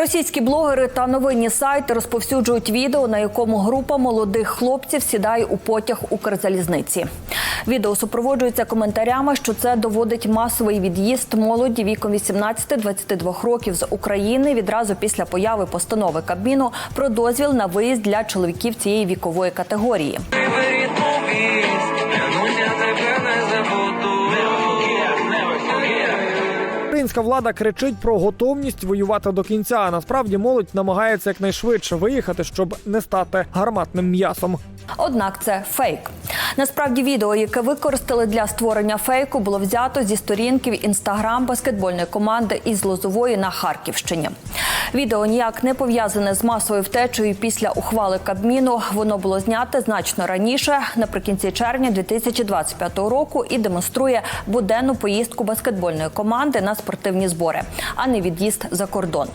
Російські блогери та новинні сайти розповсюджують відео, на якому група молодих хлопців сідає у потяг Укрзалізниці. Відео супроводжується коментарями, що це доводить масовий від'їзд молоді віком 18-22 років з України відразу після появи постанови Кабміну про дозвіл на виїзд для чоловіків цієї вікової категорії. Українська влада кричить про готовність воювати до кінця. А насправді молодь намагається якнайшвидше виїхати, щоб не стати гарматним м'ясом. Однак це фейк. Насправді, відео, яке використали для створення фейку, було взято зі сторінки в інстаграм баскетбольної команди із Лозової на Харківщині. Відео ніяк не пов'язане з масовою втечею після ухвали Кабміну. Воно було знято значно раніше, наприкінці червня 2025 року, і демонструє буденну поїздку баскетбольної команди на спортивні збори, а не від'їзд за кордон.